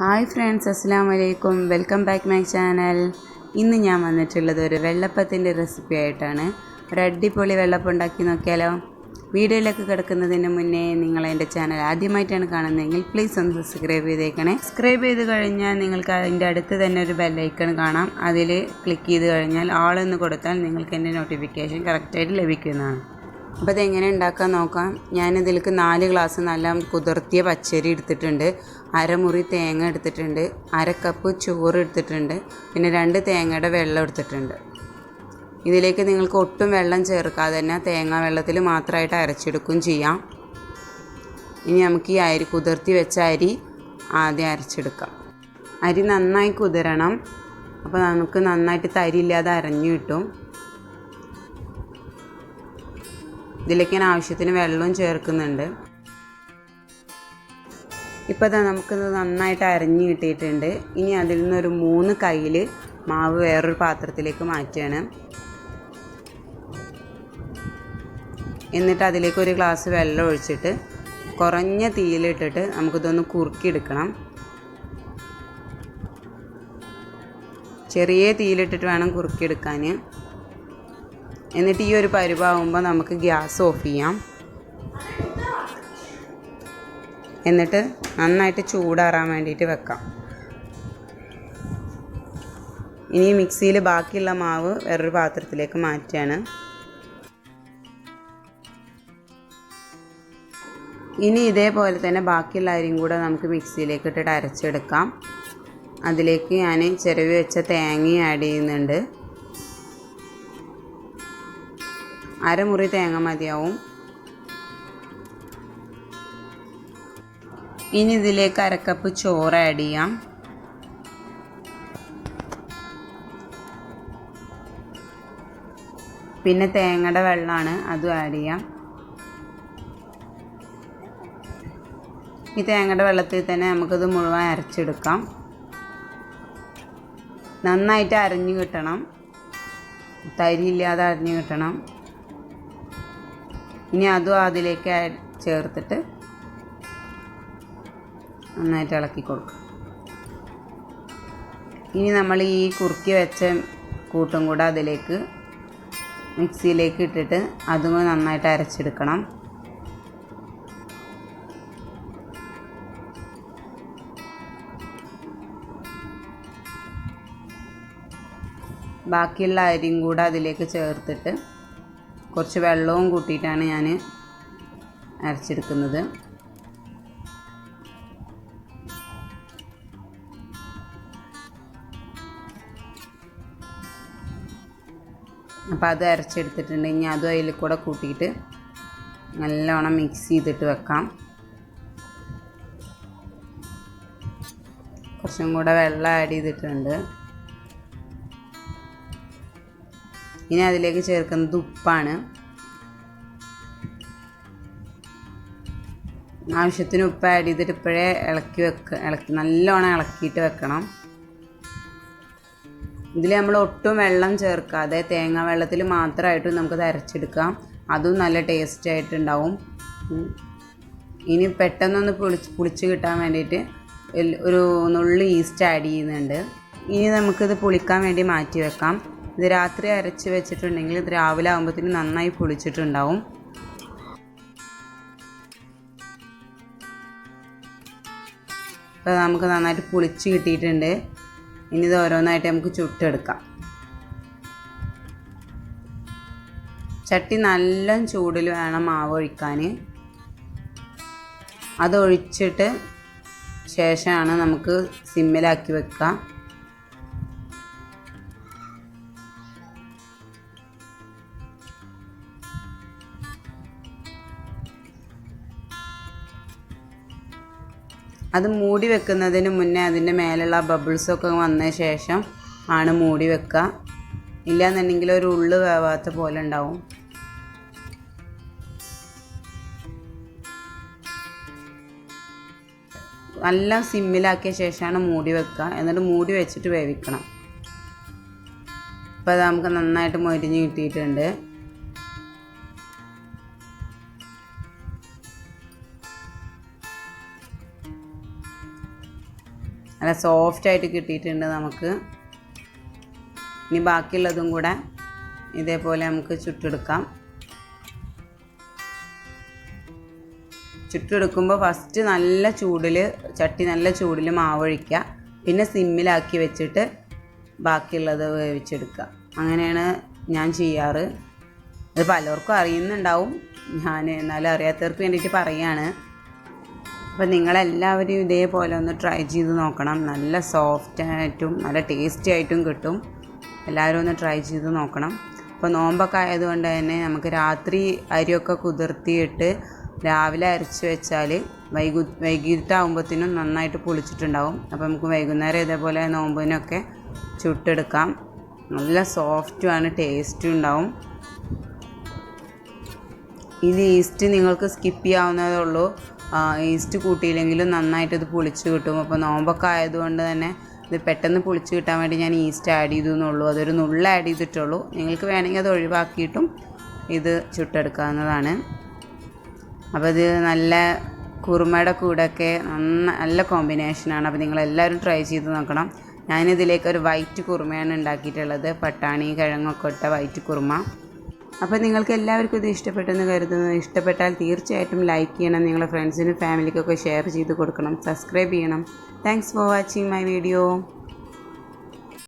Hi friends അസ്സാം വലൈക്കും welcome back my channel. ഇന്ന് ഞാൻ വന്നിട്ടുള്ളത് ഒരു വെള്ളപ്പത്തിന്റെ റെസിപ്പി ആയിട്ടാണ്. ഒരു അടിപൊളി വെള്ളപ്പം ഉണ്ടാക്കി നോക്കിയാലോ? വീഡിയോയിലേക്ക് കിടക്കുന്നതിന് മുന്നേ നിങ്ങൾ എന്റെ ചാനൽ ആദ്യമായിട്ടാണ് കാണുന്നതെങ്കിൽ പ്ലീസ് ഒന്ന് സബ്സ്ക്രൈബ് ചെയ്തേക്കണേ. സബ്സ്ക്രൈബ് ചെയ്ത് കഴിഞ്ഞാൽ നിങ്ങൾക്ക് അതിന്റെ അടുത്ത് തന്നെ ഒരു ബെല്ലൈക്കൺ കാണാം. അതിൽ ക്ലിക്ക് ചെയ്ത് കഴിഞ്ഞാൽ ആളെന്ന് കൊടുത്താൽ നിങ്ങൾക്ക് എന്റെ നോട്ടിഫിക്കേഷൻ കറക്റ്റായിട്ട് ലഭിക്കുന്നതാണ്. അപ്പോൾ ഇതെങ്ങനെ ഉണ്ടാക്കാൻ നോക്കാം. ഞാനിതിലേക്ക് നാല് ഗ്ലാസ് നല്ല കുതിർത്തിയ പച്ചരി എടുത്തിട്ടുണ്ട്. അരമുറി തേങ്ങ എടുത്തിട്ടുണ്ട്. അര കപ്പ് ചോറ് എടുത്തിട്ടുണ്ട്. പിന്നെ രണ്ട് തേങ്ങയുടെ വെള്ളം എടുത്തിട്ടുണ്ട്. ഇതിലേക്ക് നിങ്ങൾക്ക് ഒട്ടും വെള്ളം ചേർക്കാതെ തന്നെ തേങ്ങ വെള്ളത്തിൽ മാത്രമായിട്ട് അരച്ചെടുക്കുകയും ചെയ്യാം. ഇനി നമുക്ക് ഈ അരി കുതിർത്തി വെച്ച അരി ആദ്യം അരച്ചെടുക്കാം. അരി നന്നായി കുതിരണം. അപ്പോൾ നമുക്ക് നന്നായിട്ട് തരിയില്ലാതെ അരഞ്ഞു കിട്ടും. ഇതിലേക്ക് ഞാൻ ആവശ്യത്തിന് വെള്ളവും ചേർക്കുന്നുണ്ട്. ഇപ്പോൾ ഇതാ നമുക്കിത് നന്നായിട്ട് അരഞ്ഞ് കിട്ടിയിട്ടുണ്ട്. ഇനി അതിൽ നിന്നൊരു മൂന്ന് കയ്യിൽ മാവ് വേറൊരു പാത്രത്തിലേക്ക് മാറ്റുകയാണ്. എന്നിട്ട് അതിലേക്ക് ഒരു ഗ്ലാസ് വെള്ളം ഒഴിച്ചിട്ട് കുറഞ്ഞ തീയിലിട്ടിട്ട് നമുക്കിതൊന്ന് കുറുക്കിയെടുക്കണം. ചെറിയ തീയിലിട്ടിട്ട് വേണം കുറുക്കിയെടുക്കാൻ എന്നിട്ട് ഈ ഒരു പരുവാകുമ്പോൾ നമുക്ക് ഗ്യാസ് ഓഫ് ചെയ്യാം. എന്നിട്ട് നന്നായിട്ട് ചൂടാറാൻ വേണ്ടിയിട്ട് വെക്കാം. ഇനി മിക്സിയിൽ ബാക്കിയുള്ള മാവ് വേറൊരു പാത്രത്തിലേക്ക് മാറ്റുകയാണ്. ഇനി ഇതേപോലെ തന്നെ ബാക്കിയുള്ള അരിയും കൂടെ നമുക്ക് മിക്സിയിലേക്ക് ഇട്ടിട്ട് അരച്ചെടുക്കാം. അതിലേക്ക് ഞാൻ ചിരവി വെച്ച തേങ്ങയും ആഡ് ചെയ്യുന്നുണ്ട്. അരമുറി തേങ്ങ മതിയാവും. ഇനി ഇതിലേക്ക് അരക്കപ്പ് ചോറ് ആഡ് ചെയ്യാം. പിന്നെ തേങ്ങയുടെ വെള്ളമാണ് അതും ആഡ് ചെയ്യാം. ഈ തേങ്ങയുടെ വെള്ളത്തിൽ തന്നെ നമുക്കിത് മുഴുവൻ അരച്ചെടുക്കാം. നന്നായിട്ട് അരഞ്ഞു കിട്ടണം. തരിയില്ലാതെ അരഞ്ഞു കിട്ടണം. ഇനി അതും അതിലേക്ക് ചേർത്തിട്ട് നന്നായിട്ട് ഇളക്കി കൊടുക്കുക ഇനി നമ്മൾ ഈ കുറുക്കി വെച്ച കൂട്ടും കൂടെ അതിലേക്ക് മിക്സിയിലേക്ക് ഇട്ടിട്ട് അതും നന്നായിട്ട് അരച്ചെടുക്കണം. ബാക്കിയുള്ള അരിയും കൂടെ അതിലേക്ക് ചേർത്തിട്ട് കുറച്ച് വെള്ളവും കൂട്ടിയിട്ടാണ് ഞാൻ അരച്ചെടുക്കുന്നത്. അപ്പോൾ അത് അരച്ചെടുത്തിട്ടുണ്ട്. ഇനി അതും അതിൽ കൂടെ കൂട്ടിയിട്ട് നല്ലോണം മിക്സ് ചെയ്തിട്ട് വെക്കാം. കുറച്ചും കൂടെ വെള്ളം ആഡ് ചെയ്തിട്ടുണ്ട്. ഇനി അതിലേക്ക് ചേർക്കുന്നത് ഉപ്പാണ്. ആവശ്യത്തിന് ഉപ്പ് ആഡ് ചെയ്തിട്ട് ഇപ്പോഴേ ഇളക്കി വെക്ക ഇളക്കി നല്ലോണം ഇളക്കിയിട്ട് വെക്കണം. ഇതിൽ നമ്മൾ ഒട്ടും വെള്ളം ചേർക്കാതെ തേങ്ങാ വെള്ളത്തിൽ മാത്രമായിട്ട് നമുക്ക് അരച്ചെടുക്കാം. അതും നല്ല ടേസ്റ്റ് ആയിട്ടുണ്ടാവും. ഇനി പെട്ടെന്നൊന്ന് പുളിച്ച് പുളിച്ച് കിട്ടാൻ വേണ്ടിയിട്ട് ഒരു നുള്ളി ഈസ്റ്റ് ആഡ് ചെയ്യുന്നുണ്ട്. ഇനി നമുക്കിത് പുളിക്കാൻ വേണ്ടി മാറ്റി വെക്കാം. ഇത് രാത്രി അരച്ച് വെച്ചിട്ടുണ്ടെങ്കിൽ ഇത് രാവിലെ ആകുമ്പോഴത്തേന് നന്നായി പൊളിച്ചിട്ടുണ്ടാവും. അപ്പോൾ നമുക്ക് നന്നായിട്ട് പൊളിച്ച് കിട്ടിയിട്ടുണ്ട്. ഇനി ഇത് ഓരോന്നായിട്ട് നമുക്ക് ചുട്ടെടുക്കാം. ചട്ടി നല്ല ചൂടിൽ വേണം മാവ് ഒഴിക്കാൻ അതൊഴിച്ചിട്ട് ശേഷമാണ് നമുക്ക് സിമ്മിലാക്കി വെക്കുക അത് മൂടി വെക്കുന്നതിന് മുന്നേ അതിന്റെ മേലുള്ള ബബിൾസൊക്കെ വന്ന ശേഷം ആണ് മൂടി വെക്കുക. ഇല്ലയെന്നുണ്ടെങ്കിൽ ഒരു ഉള്ളു വേവാത്ത പോലെ ഉണ്ടാവും. നല്ല സിമ്മിലാക്കിയ ശേഷമാണ് മൂടി വെക്കുക. എന്നിട്ട് മൂടി വെച്ചിട്ട് വേവിക്കണം. അപ്പോൾ അത് നമുക്ക് നന്നായിട്ട് മൊരിഞ്ഞ് കിട്ടിയിട്ടുണ്ട്. നല്ല സോഫ്റ്റായിട്ട് കിട്ടിയിട്ടുണ്ട് നമുക്ക്. ഇനി ബാക്കിയുള്ളതും കൂടെ ഇതേപോലെ നമുക്ക് ചുട്ടെടുക്കാം. ചുട്ടെടുക്കുമ്പോൾ ഫസ്റ്റ് നല്ല ചൂടിൽ ചട്ടി നല്ല ചൂടിൽ മാവൊഴിക്കുക പിന്നെ സിമ്മിലാക്കി വെച്ചിട്ട് ബാക്കിയുള്ളത് വേവിച്ചെടുക്കുക അങ്ങനെയാണ് ഞാൻ ചെയ്യാറ്. അത് പലർക്കും അറിയുന്നുണ്ടാവും. ഞാൻ എന്നാലും അറിയാത്തവർക്ക് വേണ്ടിയിട്ട് പറയാണ്. അപ്പോൾ നിങ്ങളെല്ലാവരും ഇതേപോലെ ഒന്ന് ട്രൈ ചെയ്ത് നോക്കണം. നല്ല സോഫ്റ്റ് ആയിട്ടും നല്ല ടേസ്റ്റി ആയിട്ടും കിട്ടും. എല്ലാവരും ഒന്ന് ട്രൈ ചെയ്ത് നോക്കണം. അപ്പോൾ നോമ്പൊക്കെ ആയതുകൊണ്ട് തന്നെ നമുക്ക് രാത്രി അരിയൊക്കെ കുതിർത്തിയിട്ട് രാവിലെ അരച്ച് വെച്ചാൽ വൈകു വൈകിട്ടാകുമ്പോഴത്തേനും നന്നായിട്ട് പൊളിച്ചിട്ടുണ്ടാവും. അപ്പോൾ നമുക്ക് വൈകുന്നേരം ഇതേപോലെ നോമ്പിനൊക്കെ ചുട്ടെടുക്കാം. നല്ല സോഫ്റ്റുമാണ് ടേസ്റ്റും ഉണ്ടാവും. ഈ ഈസ്റ്റ് നിങ്ങൾക്ക് സ്കിപ്പ് ചെയ്യാവുന്നതേ ഉള്ളൂ. ഈസ്റ്റ് കൂട്ടിയില്ലെങ്കിലും നന്നായിട്ട് ഇത് പുളിച്ച് കിട്ടും. അപ്പോൾ നോമ്പൊക്കെ ആയതുകൊണ്ട് തന്നെ ഇത് പെട്ടെന്ന് പുളിച്ച് കിട്ടാൻ വേണ്ടി ഞാൻ ഈസ്റ്റ് ആഡ് ചെയ്തു എന്നുള്ളൂ. അതൊരു നുള്ള ആഡ് ചെയ്തിട്ടുള്ളൂ. നിങ്ങൾക്ക് വേണമെങ്കിൽ അത് ഒഴിവാക്കിയിട്ടും ഇത് ചുട്ടെടുക്കാവുന്നതാണ്. അപ്പോൾ ഇത് നല്ല കുറുമയുടെ കൂടെയൊക്കെ നന്ന നല്ല കോമ്പിനേഷനാണ് അപ്പോൾ നിങ്ങളെല്ലാവരും ട്രൈ ചെയ്ത് നോക്കണം. ഞാനിതിലേക്ക് ഒരു വൈറ്റ് കുറുമയാണ് ഉണ്ടാക്കിയിട്ടുള്ളത്. പട്ടാണി കിഴങ്ങൊക്കെ ഇട്ട വൈറ്റ് കുറുമ. അപ്പോൾ നിങ്ങൾക്ക് എല്ലാവർക്കും ഇത് ഇഷ്ടപ്പെട്ടെന്ന് കരുതുന്നു. ഇഷ്ടപ്പെട്ടാൽ തീർച്ചയായിട്ടും ലൈക്ക് ചെയ്യണം. നിങ്ങളുടെ ഫ്രണ്ട്സിനും ഫാമിലിക്കൊക്കെ ഷെയർ ചെയ്ത് കൊടുക്കണം. സബ്സ്ക്രൈബ് ചെയ്യണം. Thanks for watching my video